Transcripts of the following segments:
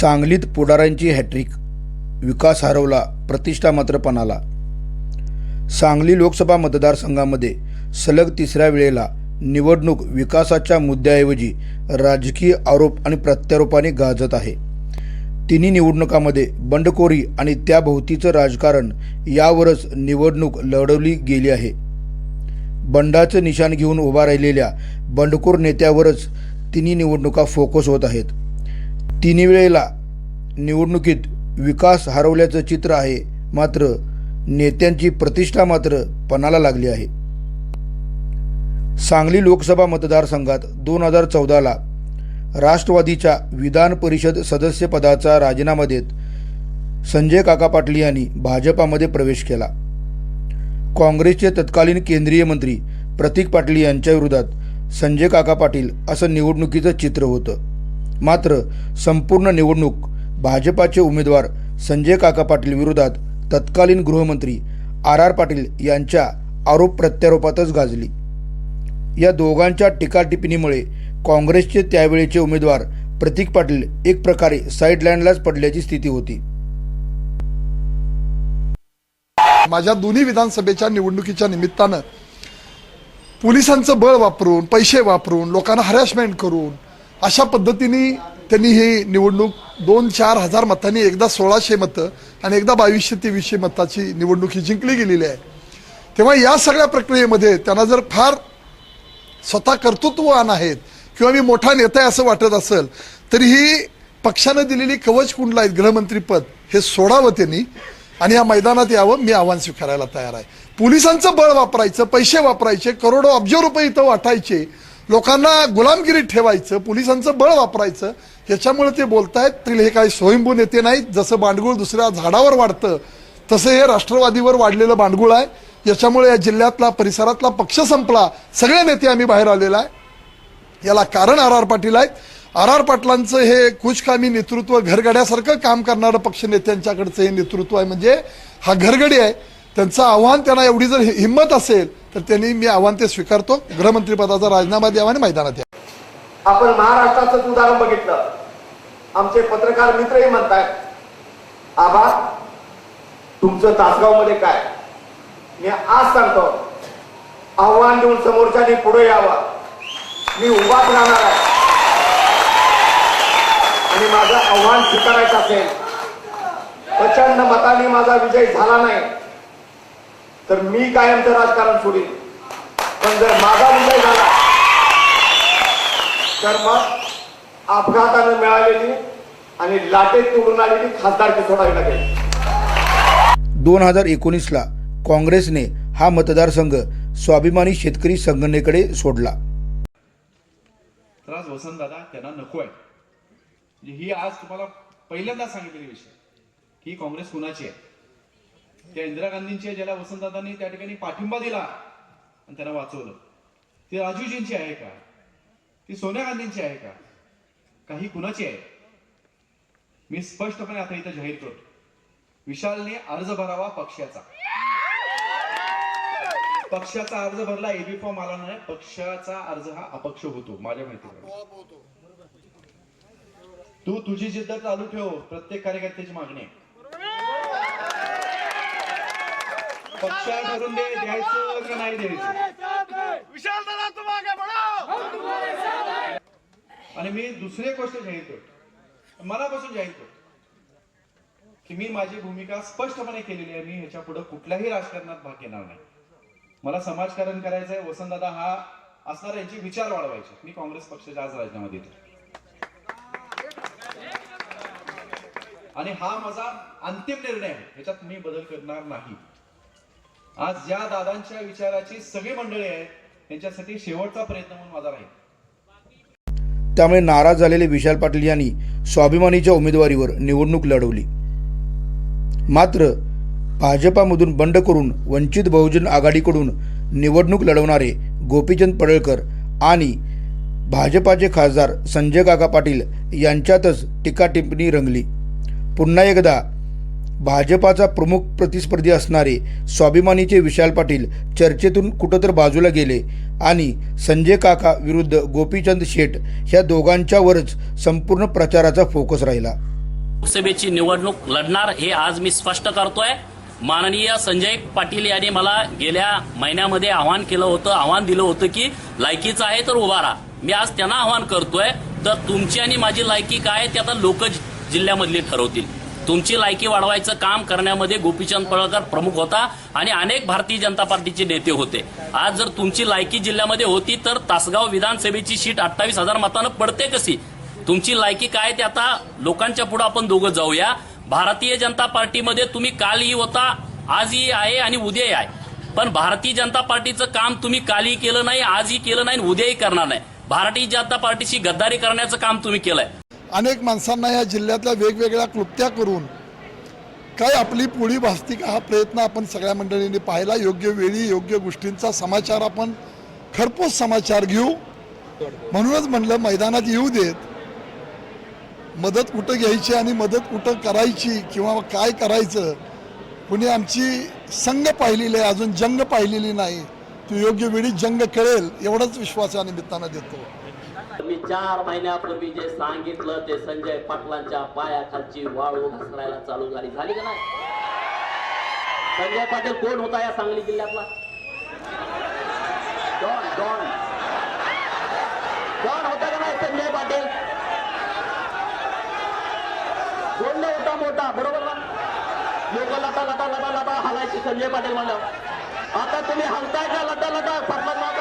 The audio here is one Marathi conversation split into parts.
सांगलीत पुढाऱ्यांची हॅट्रिक. विकास हरवला प्रतिष्ठा मात्र पणाला सांगली लोकसभा मतदारसंघामध्ये सलग तिसऱ्या वेळेला निवडणूक विकासाच्या मुद्द्याऐवजी राजकीय आरोप आणि प्रत्यारोपाने गाजत आहे. तिन्ही निवडणुकामध्ये बंडखोरी आणि त्याभोवतीचं राजकारण यावरच निवडणूक लढवली गेली आहे. बंडाचं निशाण घेऊन उभा राहिलेल्या बंडखोर नेत्यावरच तिन्ही निवडणुका फोकस होत आहेत. तिन्ही वेळेला निवडणुकीत विकास हरवल्याचं चित्र आहे. मात्र नेत्यांची प्रतिष्ठा मात्र पणाला लागली आहे. सांगली लोकसभा मतदारसंघात दोन हजार चौदाला राष्ट्रवादीच्या विधान परिषद सदस्यपदाचा राजीनामा देत संजय काका पाटील यांनी भाजपामध्ये प्रवेश केला. काँग्रेसचे तत्कालीन केंद्रीय मंत्री प्रतीक पाटील यांच्या विरोधात संजय काका पाटील असं निवडणुकीचं चित्र होतं. मात्र संपूर्ण निवडणूक भाजपाचे उमेदवार संजय काका पाटील विरोधात तत्कालीन गृहमंत्री आर आर पाटील यांच्या आरोप प्रत्यारोपातच गाजली. या दोघांच्या टीकाटिप्पणीमुळे काँग्रेसचे त्यावेळेचे उमेदवार प्रतीक पाटील एक प्रकारे साईडलाईनलाच पडल्याची स्थिती होती. माझ्या दोन्ही विधानसभेच्या निवडणुकीच्या निमित्तानं पोलिसांचं बळ वापरून पैसे वापरून लोकांना हरॅसमेंट करून अशा पद्धतीने त्यांनी ही निवडणूक दोन चार हजार मतांनी एकदा सोळाशे मतं आणि एकदा बावीसशे तेवीसशे मताची निवडणूक ही जिंकली गेलेली आहे. तेव्हा या सगळ्या प्रक्रियेमध्ये त्यांना जर फार स्वतः कर्तृत्ववान आहेत किंवा मी मोठा नेता आहे असं वाटत असेल तरीही पक्षानं दिलेली कवच कुंडला आहेत गृहमंत्रीपद हे सोडावं त्यांनी आणि या मैदानात यावं मी आव्हान स्वीकारायला तयार आहे. पोलिसांचं बळ वापरायचं पैसे वापरायचे करोडो अब्ज रुपये इथं वाटायचे लोकांना गुलामगिरीत ठेवायचं पोलिसांचं बळ वापरायचं याच्यामुळे ते बोलतायत तरी हे काही स्वयंभू नेते नाहीत. जसं बांडगुळ दुसऱ्या झाडावर वाढतं तसं हे राष्ट्रवादीवर वाढलेलं बांडगुळ आहे. याच्यामुळे या जिल्ह्यातला परिसरातला पक्ष संपला. सगळे नेते आम्ही बाहेर आलेला आहे. याला कारण आर आर पाटील आहेत. आर आर पाटलांचं हे कुचकामी नेतृत्व घरगड्यासारखं काम करणारं पक्ष नेत्यांच्याकडचं हे नेतृत्व आहे. म्हणजे हा घरगडी आहे. त्यांचं आव्हान त्यांना एवढी जर हिंमत असेल तर त्यांनी मी आव्हान ते स्वीकारतो. गृहमंत्रीपदाचा राजीनामा द्यावा आणि मैदानात यावं आपण महाराष्ट्राचं उदाहरण बघितलं. आमचे पत्रकार मित्रही म्हणताय आबा तुमचं तासगावमध्ये काय? मी आज सांगतो आव्हान देऊन समोरच्यानी पुढे यावा. मी उभाच राहणार आहे. आणि माझं आव्हान स्वीकारायचं असेल प्रचंड मताने माझा विजय झाला नाही. तर मी कायमचं राजकारण सोडीन. पण जर माझा विजय झाला तर मग अपघातानं मिळालेली आणि लाटेत तोडून आलेली खासदारकी सोडावी लागेल. दोन हजार एकोणीसला काँग्रेसने हा मतदारसंघ स्वाभिमानी शेतकरी संघटनेकडे सोडला. तर आज वसंतदादा त्यांना नको आहे. म्हणजे ही आज तुम्हाला पहिल्यांदा सांगितलेली विषय की काँग्रेस कुणाची आहे? त्या इंदिरा गांधींची आहे ज्याला वसंतदादांनी त्या ठिकाणी पाठिंबा दिला आणि त्यांना वाचवलं. ती राजूजींची आहे का? ती सोनिया गांधींची आहे का? काही कुणाची आहे? मी स्पष्टपणे आता इथं जाहीर करतो. विशालने अर्ज भरावा पक्षाचा. पक्षाचा अर्ज भरला एबी फॉर्म आला नाही. पक्षाचा अर्ज हा अपक्ष होतो माझ्या माहिती तू तुझी जिद्द चालू ठेव प्रत्येक कार्यकर्त्याची मागणी आहे. पक्षा ठरून दे द्यायचं का नाही द्यायचं. विशाल दादा तुम आगे बढ़ो आणि मी दुसरी गोष्ट जाहीर करतो. मनापासून जाहीर करतो की मी माझी भूमिका स्पष्टपणे केलेली आहे. मी ह्याच्या पुढे कुठल्याही राजकारणात भाग घेणार नाही. मला समाजकारण करायचं आहे वसंतदादा हा असणार यांचे विचार वाढवायचे. मी काँग्रेस पक्षाच्या आज राजीनामा देतो आणि हा माझा अंतिम निर्णय आहे. ह्याच्यात मी बदल करणार नाही. आज ज्या दादांच्या विचाराची सगळी मंडळी आहेत त्यांच्यासाठी शेवटचा प्रयत्न म्हणून माझा राहील. त्यामुळे नाराज झालेले विशाल पाटील यांनी स्वाभिमानीच्या उमेदवारीवर निवडणूक लढवली. मात्र भाजपामधून बंड करून वंचित बहुजन आघाडीकडून निवडणूक लढवणारे गोपीचंद पडळकर आणि भाजपाचे खासदार संजय काका पाटील यांच्यातच टीकाटिप्पणी रंगली. पुन्हा एकदा भाजपाचा प्रमुख प्रतिस्पर्धी असणारे स्वाभिमानीचे विशाल पाटील चर्चेतून कुठंतर बाजूला गेले आणि संजय काका विरुद्ध गोपीचंद शेठ ह्या दोघांच्यावरच संपूर्ण प्रचाराचा फोकस राहिला. लोकसभेची निवडणूक लढणार हे आज मी स्पष्ट करतोय. माननीय संजय पाटील यांनी मला गेल्या महिन्यामध्ये आवाहन केलं होतं आव्हान दिलं होतं की लायकीचं आहे तर उभा राहा. मी आज त्यांना आवाहन करतोय तर तुमची आणि माझी लायकी काय आहे ते आता लोक जिल्ह्यामधली ठरवतील. तुमची लायकी वाढवायचं काम करण्यामध्ये गोपीचंद पडळकर प्रमुख होता आणि अनेक भारतीय जनता पार्टीचे नेते होते. आज जर तुमची लायकी जिल्ह्यामध्ये होती तर तासगाव विधानसभेची सीट अठ्ठावीस हजार मतानं पडते कशी? तुमची लायकी काय ते आता लोकांच्या पुढे आपण दोघं जाऊया. भारतीय जनता पार्टीमध्ये तुम्ही कालही होता आजही आहे आणि उद्याही आहे. पण भारतीय जनता पार्टीचं काम तुम्ही कालही केलं नाही आजही केलं नाही आणि उद्याही करणार नाही. भारतीय जनता पार्टीशी गद्दारी करण्याचं काम तुम्ही केलंय. अनेक माणसांना या जिल्ह्यातल्या वेगवेगळ्या क्लुप्त्या करून काय आपली पुढी भासती का हा प्रयत्न आपण सगळ्या मंडळींनी पाहिला. योग्य वेळी योग्य गोष्टींचा समाचार आपण खरपोच समाचार घेऊ. म्हणूनच म्हणलं मैदानात येऊ देत. मदत कुठं घ्यायची आणि मदत कुठं करायची किंवा काय करायचं कुणी आमची संघ पाहिलेली आहे अजून जंग पाहिलेली नाही. ती योग्य वेळी जंग कळेल एवढाच विश्वास या निमित्तानं देतो. चार महिन्यापूर्वी जे सांगितलं ते संजय पाटलांच्या पायाखालची वाळू घसरायला चालू झाली. झाली का नाही? संजय पाटील कोण होता या सांगली जिल्ह्यातला? Don don. डॉन होता का नाही संजय पाटील? कोण होता मोठा बरोबर ना? लोक लता लता लता लता हलायची संजय पाटील म्हणलं. आता तुम्ही हलताय का? लता लता पाटलांना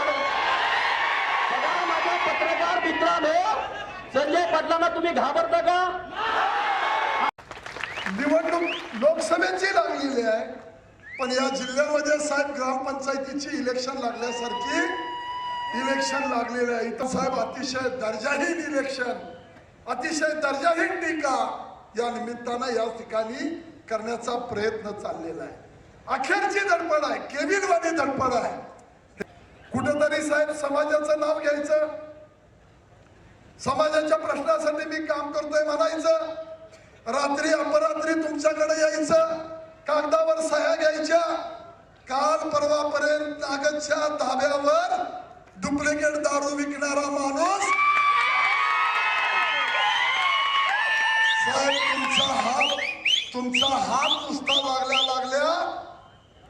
संजय पाटलांना तुम्ही घाबरता का? निवडणूक लोकसभेची लागलेली आहे. पण या जिल्ह्यामध्ये साहेब ग्रामपंचायतीची इलेक्शन लागल्यासारखी इलेक्शन लागलेलं आहे. इथं साहेब अतिशय दर्जाहीन इलेक्शन अतिशय दर्जाहीन टीका या निमित्तानं या ठिकाणी करण्याचा प्रयत्न चाललेला आहे. अखेरची धडपड आहे. केविलवादी धडपड आहे. कुठंतरी साहेब समाजाचं नाव घ्यायचं समाजाच्या प्रश्नासाठी मी काम करतोय म्हणायचं. रात्री अपरात्री तुमच्याकडे यायचं. कागदावर सह्या घ्यायच्या. काल परवापर्यंत कागदच्या धाब्यावर डुप्लिकेट दारू विकणारा माणूस. साहेब तुमचा हात तुमचा हात नुसता लागल्या लागल्या.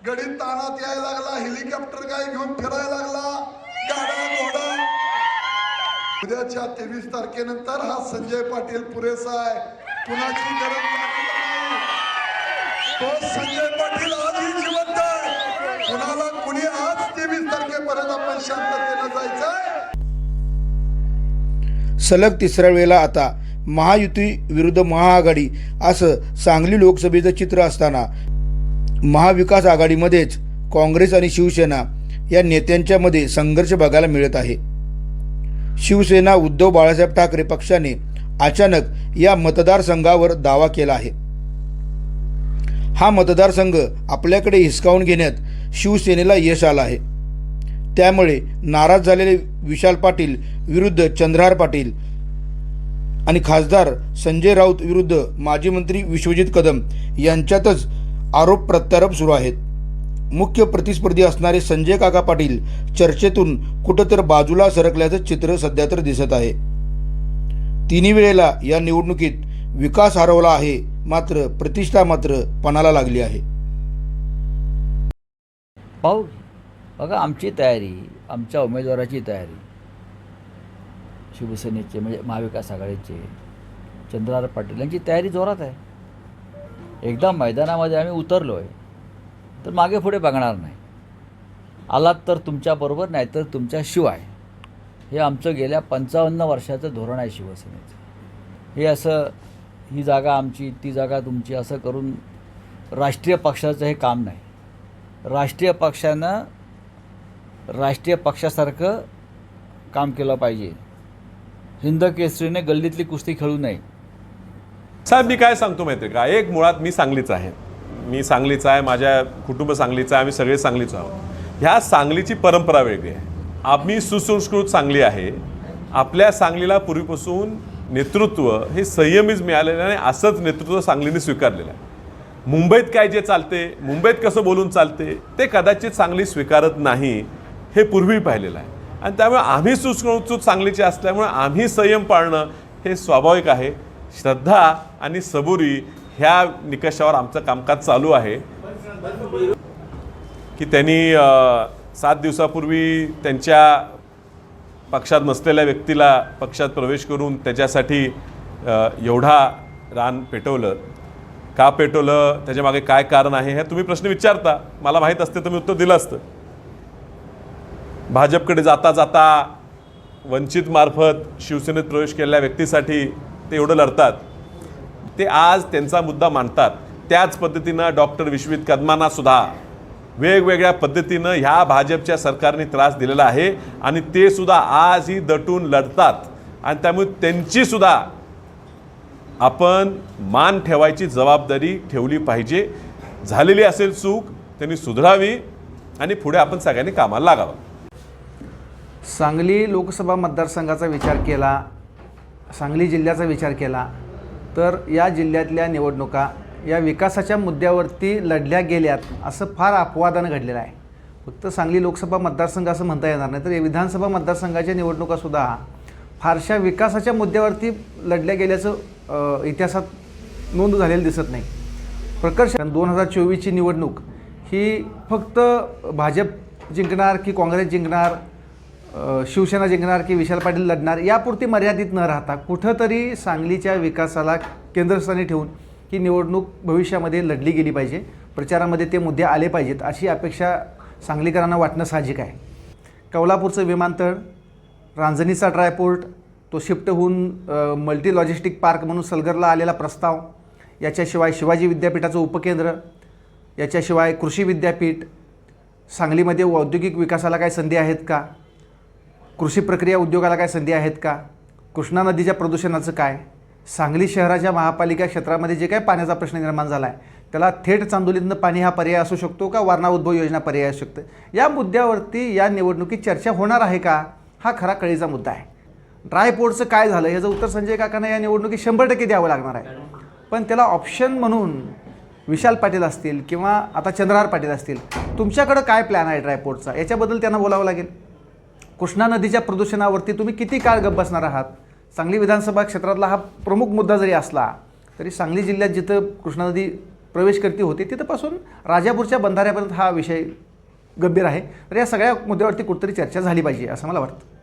गडीत ताणात यायला लागला हेलिकॉप्टर काय घेऊन फिरायला लागला. गाडा घोडा उद्याच्या तेवीस तारखेनंतर हा संजय पाटील पुरेसा आहे. कुणाची गरज तो संजय पाटील आजही जिवंत आहे. कुणाला कुणी आज तेवीस तारखेपर्यंत आपण शांततेनं जायचंय? सलग तिसऱ्या वेळेला आता महायुती विरुद्ध महाआघाडी असं सांगली लोकसभेचं चित्र असताना महाविकास आघाडीमध्येच काँग्रेस आणि शिवसेना या नेत्यांच्यामध्ये संघर्ष बघायला मिळत आहे. शिवसेना उद्धव बाळासाहेब ठाकरे पक्षाने अचानक या मतदारसंघावर दावा केला आहे. हा मतदारसंघ आपल्याकडे हिसकावून घेण्यात शिवसेनेला यश आलं आहे. त्यामुळे नाराज झालेले विशाल पाटील विरुद्ध चंद्रहार पाटील आणि खासदार संजय राऊत विरुद्ध माजी मंत्री विश्वजित कदम यांच्यातच आरोप प्रत्यारोप सुरू आहेत. मुख्य प्रतिस्पर्धी असणारे संजय काका पाटील चर्चेतून कुठंतर बाजूला सरकल्याचं चित्र सध्या तर दिसत आहे. तिन्ही वेळेला या निवडणुकीत विकास हरवला आहे मात्र प्रतिष्ठा मात्र पणाला लागली आहे. पाहू बघा आमची तयारी आमच्या उमेदवाराची तयारी. शिवसेनेचे म्हणजे महाविकास आघाडीचे चंद्रार पाटील यांची तयारी जोरात आहे. एकदा मैदानामध्ये आम्ही उतरलो आहे तर मागे पुढे बघणार नाही. आलात तर तुमच्याबरोबर नाही तर तुमच्याशिवाय हे आमचं गेल्या पंचावन्न वर्षाचं धोरण आहे शिवसेनेचं. हे असं ही जागा आमची ती जागा तुमची असं करून राष्ट्रीय पक्षाचं हे काम नाही. राष्ट्रीय पक्षानं राष्ट्रीय पक्षासारखं काम केलं पाहिजे. हिंद केसरीने गल्लीतली कुस्ती खेळू नये. साहेब मी काय सांगतो माहिती आहे का? एक मुळात मी सांगलीच आहे. मी सांगलीचा आहे माझ्या कुटुंब सांगलीचं आहे आम्ही सगळे सांगलीचं आहोत. ह्या सांगलीची परंपरा वेगळी आहे. आम्ही सुसंस्कृत सांगली आहे. आपल्या सांगलीला पूर्वीपासून नेतृत्व हे संयमीच मिळालेलं आहे आणि असंच नेतृत्व सांगलीने स्वीकारलेलं आहे. मुंबईत काय जे चालते मुंबईत कसं बोलून चालते ते कदाचित सांगली स्वीकारत नाही हे पूर्वी पाहिलेलं आहे. आणि त्यामुळे आम्ही सुसंस्कृत सांगलीचे असल्यामुळे आम्ही संयम पाळणं हे स्वाभाविक आहे. श्रद्धा आणि सबुरी ह्या निकषावर आमचं कामकाज चालू आहे. की त्यांनी सात दिवसापूर्वी त्यांच्या पक्षात नसलेल्या व्यक्तीला पक्षात प्रवेश करून त्याच्यासाठी एवढा रान पेटवलं. का पेटवलं? त्याच्यामागे काय कारण आहे? हे तुम्ही प्रश्न विचारता. मला माहीत असते तर मी उत्तर दिलं असतं. भाजपकडे जाता जाता वंचित मार्फत शिवसेनेत प्रवेश केलेल्या व्यक्तीसाठी ते एवढं लढतात. ते आज त्यांचा मुद्दा मांडतात. त्याच पद्धतीनं डॉक्टर विश्वित कदमांना सुद्धा वेगवेगळ्या पद्धतीनं ह्या भाजपच्या सरकारने त्रास दिलेला आहे आणि ते सुद्धा आजही दटून लढतात. आणि त्यामुळे त्यांचीसुद्धा आपण मान ठेवायची जबाबदारी ठेवली पाहिजे. झालेली असेल चूक त्यांनी सुधरावी आणि पुढे आपण सगळ्यांनी कामाला लागावं. सांगली लोकसभा मतदारसंघाचा विचार केला सांगली जिल्ह्याचा विचार केला तर या जिल्ह्यातल्या निवडणुका या विकासाच्या मुद्द्यावरती लढल्या गेल्यात असं फार अपवादानं घडलेलं आहे. फक्त सांगली लोकसभा मतदारसंघ असं म्हणता येणार नाही तर या विधानसभा मतदारसंघाच्या निवडणुकासुद्धा फारशा विकासाच्या मुद्द्यावरती लढल्या गेल्याचं इतिहासात नोंद झालेलं दिसत नाही. प्रकर्ष दोन हजार चोवीसची निवडणूक ही फक्त भाजप जिंकणार की काँग्रेस जिंकणार शिवसेना जिंकणार की विशाल पाटील लढणार यापुरती मर्यादित न राहता कुठंतरी सांगलीच्या विकासाला केंद्रस्थानी ठेवून ही निवडणूक भविष्यामध्ये लढली गेली पाहिजे प्रचारामध्ये ते मुद्दे आले पाहिजेत अशी अपेक्षा सांगलीकरांना वाटणं साहजिक आहे. कौलापूरचं विमानतळ रांजणीचा ड्रायपोर्ट तो शिफ्ट होऊन मल्टी लॉजिस्टिक पार्क म्हणून सलगरला आलेला प्रस्ताव याच्याशिवाय शिवाजी विद्यापीठाचं उपकेंद्र याच्याशिवाय कृषी विद्यापीठ सांगलीमध्ये औद्योगिक विकासाला काय संधी आहेत का? कृषी प्रक्रिया उद्योगाला काय संधी आहेत का? कृष्णा नदीच्या प्रदूषणाचं काय? सांगली शहराच्या महापालिका क्षेत्रामध्ये जे काय पाण्याचा प्रश्न निर्माण झाला आहे त्याला थेट चांदोलीतनं पाणी हा पर्याय असू शकतो का? वारणा उद्भव योजना पर्याय असू शकतं. या मुद्द्यावरती या निवडणुकीत चर्चा होणार आहे का? हा खरा कळीचा मुद्दा आहे. ड्रायपोर्टचं काय झालं ह्याचं उत्तर संजय काकांना या निवडणुकीत शंभर टक्के द्यावं लागणार आहे. पण त्याला ऑप्शन म्हणून विशाल पाटील असतील किंवा आता चंद्रहार पाटील असतील तुमच्याकडं काय प्लॅन आहे ड्रायपोर्टचा याच्याबद्दल त्यांना बोलावं लागेल. कृष्णा नदीच्या प्रदूषणावरती तुम्ही किती काळ गप बसणार आहात? सांगली विधानसभा क्षेत्रातला हा प्रमुख मुद्दा जरी असला तरी सांगली जिल्ह्यात जिथं कृष्णा नदी प्रवेश करती होती तिथंपासून राजापूरच्या बंधाऱ्यापर्यंत हा विषय गंभीर आहे. तर या सगळ्या मुद्द्यावरती कुठतरी चर्चा झाली पाहिजे असं मला वाटतं.